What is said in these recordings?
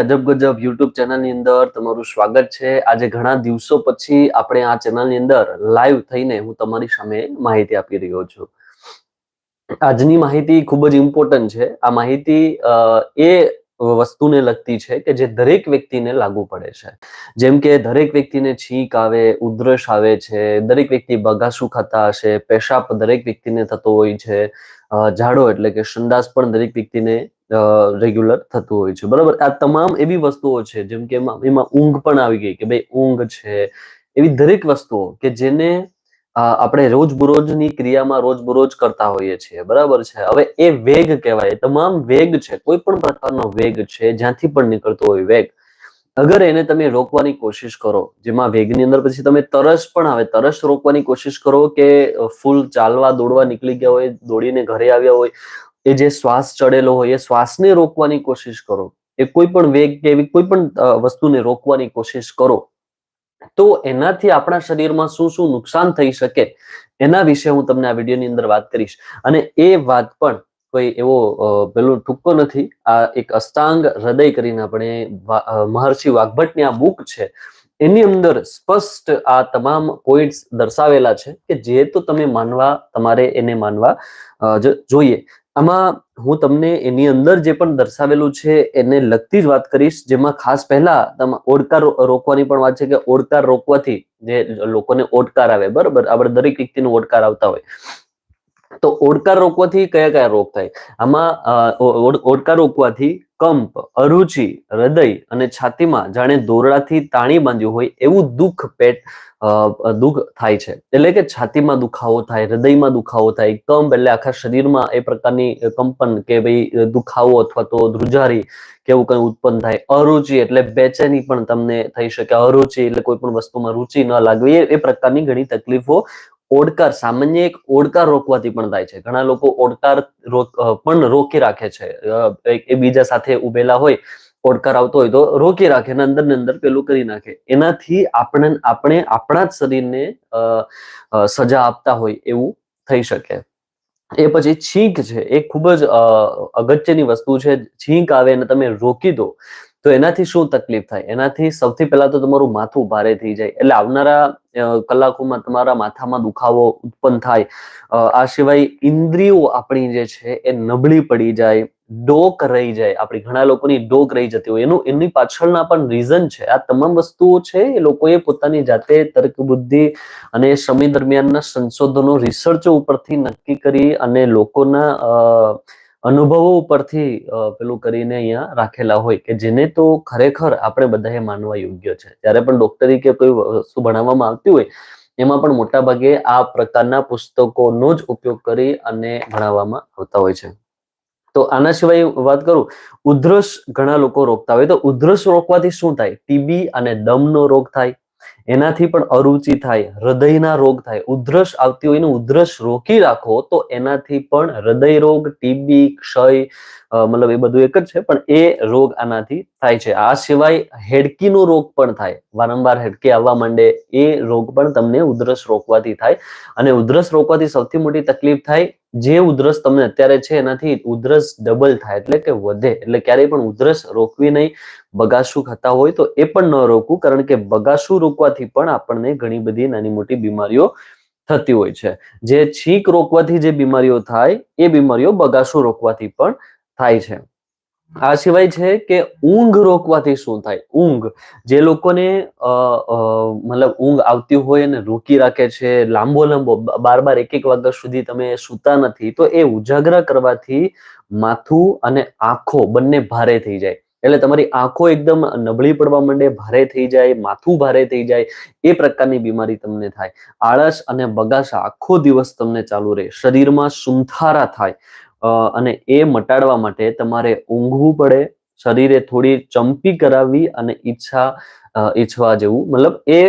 અજબ ગજબ યુટ્યુબ ચેનલની અંદર તમારું સ્વાગત છે. આજે ઘણા દિવસો પછી આપણે આ ચેનલની અંદર લાઈવ થઈને હું તમારી સામે માહિતી આપી રહ્યો છું. આજની માહિતી ખૂબ જ ઇમ્પોર્ટન્ટ છે. આ માહિતી એ વસ્તુને લગતી છે કે જે દરેક વ્યક્તિને લાગુ પડે છે. જેમ કે દરેક વ્યક્તિને છીંક આવે, ઉધરસ આવે છે, દરેક વ્યક્તિ બગાસું ખાતા હશે, પેશાબ દરેક વ્યક્તિને થતો હોય છે ઝાડો એટલે કે સંડાસ પણ દરેક વ્યક્તિને રેગ્યુલર થતું હોય છે. બરાબર? આ તમામ એવી વસ્તુઓ છે, જેમ કે એમાં ઊંઘ પણ આવી ગઈ કે ભાઈ ઊંઘ છે. એવી દરેક વસ્તુઓ કે જેને આપણે રોજબરોજની ક્રિયામાં રોજબરોજ કરતા હોઈએ છીએ. બરાબર છે? હવે એ વેગ કહેવાય. તમામ વેગ છે. કોઈ પણ પ્રકારનો વેગ છે, જ્યાંથી પણ નીકળતો હોય વેગ. અગર એને તમે રોકવાની કોશિશ કરો, જેમાં વેગની અંદર પછી તમે તરસ પણ આવે, તરસ રોકવાની કોશિશ કરો કે ફૂલ ચાલવા, દોડવા નીકળી ગયા હોય, દોડીને ઘરે આવ્યા હોય, એ જે શ્વાસ ચડેલો હોય, એ શ્વાસને રોકવાની કોશિશ કરો. એ કોઈ પણ વેગ કે એવી કોઈ પણ વસ્તુને રોકવાની કોશિશ કરો. તો એનાથી આપણા શરીરમાં શું શું નુકસાન થઈ શકે એના વિશે હું તમને આ વિડીયોની અંદર વાત કરીશ. અને એ વાત પણ કોઈ એવો પેલો ટૂંકો નથી. આ એક અષ્ટાંગ હૃદય કરીને આપણે મહર્ષિ વાઘભટ્ટની આ બુક છે, એની અંદર સ્પષ્ટ આ તમામ પોઈન્ટ્સ દર્શાવેલા છે કે જે તો તમે માનવા, તમારે એને માનવા જોઈએ. આમાં હું તમને એની અંદર જે પણ દર્શાવેલું છે, એને લગતી જ વાત કરીશ. જેમાં ખાસ પહેલા ઓડકાર રોકવાની પણ વાત છે કે, ઓડકાર રોકવાથી જે લોકોને ઓડકાર આવે, બરાબર? આપણે દરેક વ્યક્તિને ઓડકાર આવતા હોય. તો ઓડકાર રોકવાથી કયા કયા રોગ થાય? આમાં ઓડકાર રોકવાથી કંપ, અરુચિ, હૃદય અને છાતીમાં જાણે દોરડાથી તાણી બાંધ્યું હોય એવું દુઃખ પેટ દુઃખ થાય છે. એટલે કે છાતીમાં દુખાવો થાય, હૃદયમાં દુખાવો થાય, કંપ એટલે આખા શરીરમાં એ પ્રકારની કંપન કે ભાઈ દુખાવો અથવા તો ધ્રુજારી કેવું કઈ ઉત્પન્ન થાય. અરુચિ એટલે બેચેની પણ તમને થઈ શકે. અરુચિ એટલે કોઈ પણ વસ્તુમાં રુચિ ન લાગવી એ પ્રકારની ઘણી તકલીફો ઓડકાર, સામાન્ય એક ઓડકાર રોકવાથી પણ થાય છે. ઘણા લોકો ઓડકાર પણ રોકી રાખે છે. એ બીજા સાથે ઉભેલા હોય, ઓડકાર આવતો હોય તો રોકી રાખે અને અંદર ને અંદર પેલું કરી નાખે. એનાથી આપણે આપણે આપણા જ શરીરને સજા આપતા હોય એવું થઈ શકે. એ પછી છીંક છે. એ ખૂબ જ અગત્યની વસ્તુ છે. છીંક આવે અને તમે રોકી દો. તો એનાથી શું તકલીફ થાય? એનાથી સૌથી પહેલા તો તમારું માથું ભારે થઈ જાય. એટલે આવનારા કલાકોમાં તમારા માથામાં દુખાવો ઉત્પન્ન થાય. આ સિવાય ઇન્દ્રિયો આપણી જે છે એ નબળી પડી જાય, ડોક રહી જાય. આપણી ઘણા લોકોની ડોક રહી જતી હોય. એનું, એની પાછળના પણ રીઝન છે. આ તમામ વસ્તુઓ છે એ લોકોએ પોતાની જાતે તર્ક બુદ્ધિ અને સમય દરમિયાનના સંશોધનો રિસર્ચો ઉપરથી નક્કી કરી અને લોકોના અનુભવો ઉપરથી પેલું કરીને અહીંયા રાખેલા હોય કે જેને તો ખરેખર આપણે બધાએ માનવા યોગ્ય છે. જ્યારે પણ ડોક્ટરી કે કોઈ વસ્તુ ભણાવવામાં આવતી હોય, એમાં પણ મોટા ભાગે આ પ્રકારના પુસ્તકોનો જ ઉપયોગ કરી અને ભણાવવામાં આવતા હોય છે. તો આના સિવાય વાત કરું, ઉધરસ ઘણા લોકો રોકતા હોય. તો ઉધરસ રોકવાથી શું થાય? ટીબી અને દમનો રોગ થાય. એનાથી પણ અરુચિ થાય, હૃદયના રોગ થાય, ઉધરસ આવતી હોય ને ઉધરસ રોકી રાખો તો એનાથી પણ હૃદય રોગ, ટીબી, ક્ષય મતલબ એ બધું એક જ છે, પણ એ રોગ આનાથી થાય છે. આ સિવાય હેડકીનો રોગ પણ થાય. વારંવાર હેડકી આવવા માંડે એ રોગ પણ તમને ઉધરસ રોકવાથી થાય. અને ઉધરસ રોકવાથી સૌથી મોટી તકલીફ થાય જે ઉધરસ તમને અત્યારે છે, એનાથી ઉધરસ ડબલ થાય, એટલે કે વધે. એટલે ક્યારેય પણ ઉધરસ રોકવી નહીં. બગાસું ખાતા હોય તો એ પણ ન રોકવું, કારણ કે બગાસું રોકવાથી પણ આપણને ઘણી બધી નાની મોટી બીમારીઓ થતી હોય છે. જે છીંક રોકવાથી જે બીમારીઓ થાય, એ બીમારીઓ બગાસું રોકવાથી પણ થાય છે. આ સિવાય છે કે ઊંઘ રોકવાથી શું થાય? ઊંઘ. જે લોકોને મતલબ ઊંઘ આવતી હોય અને રોકી રાખે છે, લાંબો લાંબો બાર બાર એક એક વાગ્યા સુધી તમે સૂતા નથી, તો એ ઉજાગરા કરવાથી માથું અને આંખો બંને ભારે થઈ જાય. એટલે તમારી આંખો એકદમ નબળી પડવા માંડે, ભારે થઈ જાય, માથું ભારે થઈ જાય, એ પ્રકારની બીમારી તમને થાય. આળસ અને બગાસા આખો દિવસ તમને ચાલુ રહે. શરીરમાં સુંથારા થાય. અને એ મટાડવા માટે તમારે ઊંઘવું પડે, શરીરે થોડી ચંપી કરાવવી અને ઈચ્છા ઈચ્છવા જેવું. મતલબ એ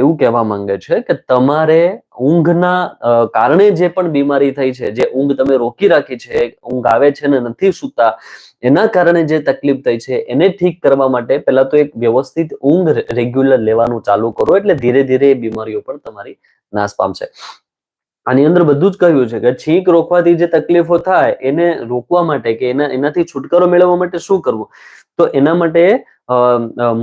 એવું કહેવા માંગે છે કે તમારે ઊંઘના કારણે જે પણ બીમારી થઈ છે, જે ઊંઘ તમે રોકી રાખી છે, ઊંઘ આવે છે ને નથી સૂતા, એના કારણે જે તકલીફ થઈ છે, એને ઠીક કરવા માટે પહેલા તો એક વ્યવસ્થિત ઊંઘ રેગ્યુલર લેવાનું ચાલુ કરો, એટલે ધીરે ધીરે એ બીમારીઓ પણ તમારી નાશ પામશે. આની અંદર બધું જ કહ્યું છે કે છીંક રોકવાથી જે તકલીફો થાય, એને રોકવા માટે કે એના, એનાથી છુટકારો મેળવવા માટે શું કરવું? તો એના માટે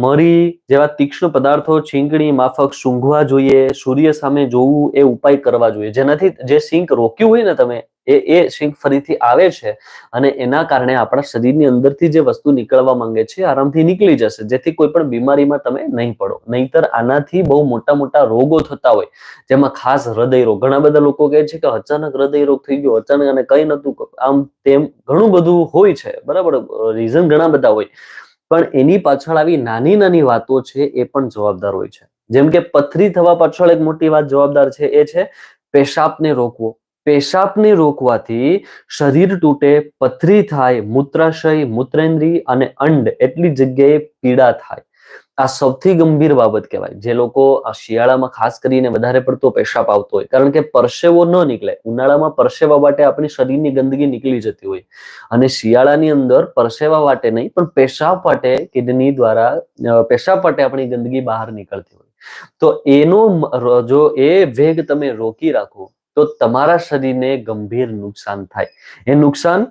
મરી જેવા તીક્ષ્ણ પદાર્થો, છીંકણી, માફક, સૂંઘવા જોઈએ, સૂર્ય સામે જોવું એ ઉપાય કરવા જોઈએ. જેનાથી જે સિંક રોક્યું હોય ને તમે એ એ સિંક ફરીથી આવે છે અને એના કારણે આપણા શરીરની અંદરથી જે વસ્તુ નીકળવા માંગે છે આરામથી નીકળી જશે. જેથી કોઈ પણ બીમારીમાં તમે નહીં પડો. નહીતર આનાથી બહુ મોટા મોટા રોગો થતા હોય, જેમાં ખાસ હૃદય રોગ. ઘણા બધા લોકો કહે છે કે અચાનક હૃદય રોગ થઈ ગયો, અચાનક અને કઈ નતું આમ તેમ ઘણું બધું હોય છે. બરાબર? રીઝન ઘણા બધા હોય. પણ એની પાછળ આવી નાની નાની વાતો છે એ પણ જવાબદાર હોય છે. જેમ કે પથરી થવા પાછળ એક મોટી વાત જવાબદાર છે, એ છે, પેશાબને રોકવો. પેશાબને રોકવાથી શરીર તૂટે, પથરી થાય, મૂત્રાશય મૂત્રેન્દ્રી અને અંડ એટલી જગ્યાએ પીડા થાય. આ સૌથી ગંભીર બાબત કહેવાય. જે લોકો આ શિયાળામાં ખાસ કરીને વધારે પડતો પેશાબ આવતો હોય, કારણ કે પરસેવો ન નીકળે. ઉનાળામાં પરસેવા માટે આપણી શરીરની ગંદકી નીકળી જતી હોય. અને શિયાળાની અંદર પરસેવા માટે નહીં, પણ પેશાબ માટે, કિડની દ્વારા પેશાબ માટે આપણી ગંદકી બહાર નીકળતી હોય. તો એનો જો એ વેગ તમે રોકી રાખો તો તમારા શરીરને ગંભીર નુકસાન થાય. એ નુકસાન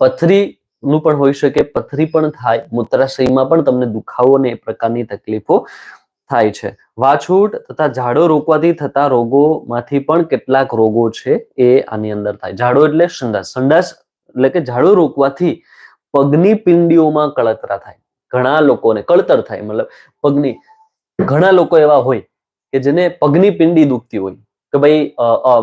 પથરી નું પણ હોઈ શકે, પથરી પણ થાય, મૂત્રાશયમાં પણ તમને દુખાવો ને એ પ્રકારની તકલીફો થાય છે. વાછૂટ તથા ઝાડો રોકવાથી થતા રોગોમાંથી પણ કેટલાક રોગો છે એ આની અંદર થાય. ઝાડો એટલે સંડાસ. સંડાસ એટલે કે ઝાડો રોકવાથી પગની પિંડીઓમાં કળતરા થાય. ઘણા લોકોને કળતર થાય, મતલબ પગની ઘણા લોકો એવા હોય કે જેને પગની પિંડી દુખતી હોય. કે ભાઈ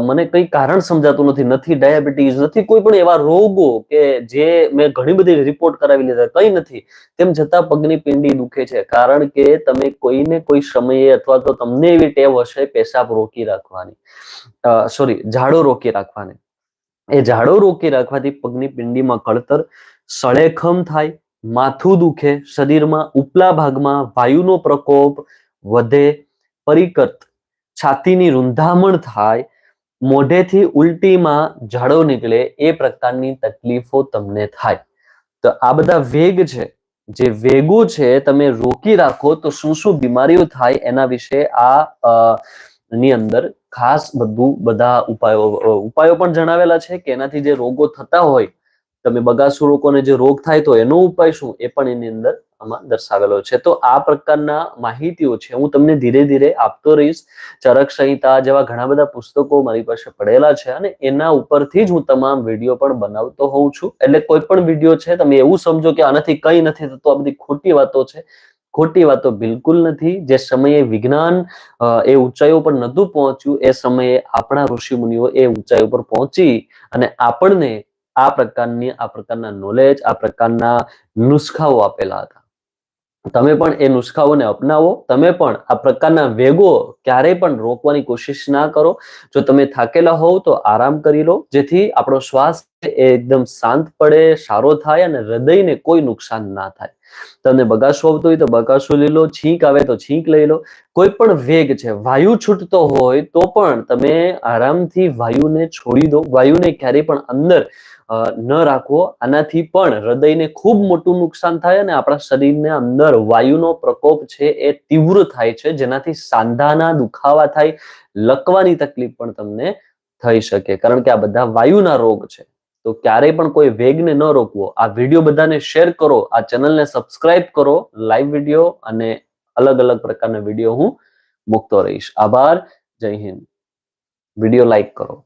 મને કઈ કારણ સમજાતું નથી નથી ડાયાબિટીસ નથી કોઈ પણ એવા રોગો કે જે મેં ઘણી બધી રિપોર્ટ કરાવી લીધા કઈ નથી. તેમ છતાં પગની પિંડી દુખે છે. કારણ કે તમે કોઈને કોઈ સમયે અથવા તો તમને એવી ટેવ હશે, પેશાબ રોકી રાખવાની. સોરી ઝાડો રોકી રાખવાની. એ ઝાડો રોકી રાખવાથી પગની પિંડીમાં કળતર, સળેખમ થાય, માથું દુખે, શરીરમાં ઉપલા ભાગમાં વાયુનો પ્રકોપ વધે, પરિકર્ત છાતીની રૂંધામણ થાય, મોઢેથી ઉલટીમાં ઝાડો નીકળે, એ પ્રકારની તકલીફો તમને થાય. તો આ બધા વેગ છે, જે વેગો છે, તમે રોકી રાખો તો શું શું બીમારીઓ થાય એના વિશે આ ની અંદર ખાસ બધું બધા ઉપાયો ઉપાયો પણ જણાવેલા છે કે એનાથી જે રોગો થતા હોય, તમે બગાસુ લોકોને જે રોગ થાય તો એનો ઉપાય શું, એ પણ એની અંદર આમાં દર્શાવેલો છે. તો આ પ્રકારના માહિતીઓ છે, હું તમને ધીરે ધીરે આપતો રહીશ. ચરક સંહિતા જેવા ઘણા બધા પુસ્તકો મારી પાસે પડેલા છે અને એના ઉપરથી જ હું તમામ વીડિયો પણ બનાવતો હોઉં છું. એટલે કોઈ પણ વીડિયો છે, તમે એવું સમજો કે આનાથી કંઈ નથી થતું. આ બધી ખોટી વાતો છે. ખોટી વાતો બિલકુલ નથી. જે સમયે વિજ્ઞાન એ ઊંચાઈઓ પર નહોતું પહોંચ્યું, એ સમયે આપણા ઋષિ મુનિઓ એ ઊંચાઈ પર પહોંચી અને આપણને આ પ્રકારની, આ પ્રકારના નોલેજ આ પ્રકારના નુસ્ખાઓ આપેલા હતા. તમે પણ એ નુસ્ખાઓને અપનાવો, તમે પણ આ પ્રકારના વેગો ક્યારેય પણ રોકવાની કોશિશ ના કરો. જો તમે થાકેલા હોવ તો આરામ કરી લો, જેથી આપણો શ્વાસ એકદમ શાંત પડે, સારો થાય અને હૃદયને કોઈ નુકસાન ના થાય. તમને બગાસો આવતો હોય તો બગાસો લઈ લો, છીંક આવે તો છીંક લઈ લો. કોઈ પણ વેગ છે, વાયુ છૂટતો હોય તો પણ તમે આરામથી વાયુને છોડી દો. વાયુને ક્યારેય પણ અંદર ન રાખવો, આનાથી પણ હૃદયને ખૂબ મોટું નુકસાન થાય અને આપણા શરીરને અંદર વાયુનો પ્રકોપ છે એ તીવ્ર થાય છે, જેનાથી સાંધાના દુખાવા થાય, લકવાની તકલીફ પણ તમને થઈ શકે. કારણ કે આ બધા વાયુના રોગ છે. તો ક્યારેય પણ કોઈ વેગને ન રોકવો. આ વીડિયો બધાને શેર કરો, આ ચેનલને સબસ્ક્રાઇબ કરો, લાઈવ વીડિયો અને અલગ અલગ પ્રકારના વીડિયો હું મૂકતો રહીશ. આભાર. જય હિન્દ. વીડિયો લાઈક કરો.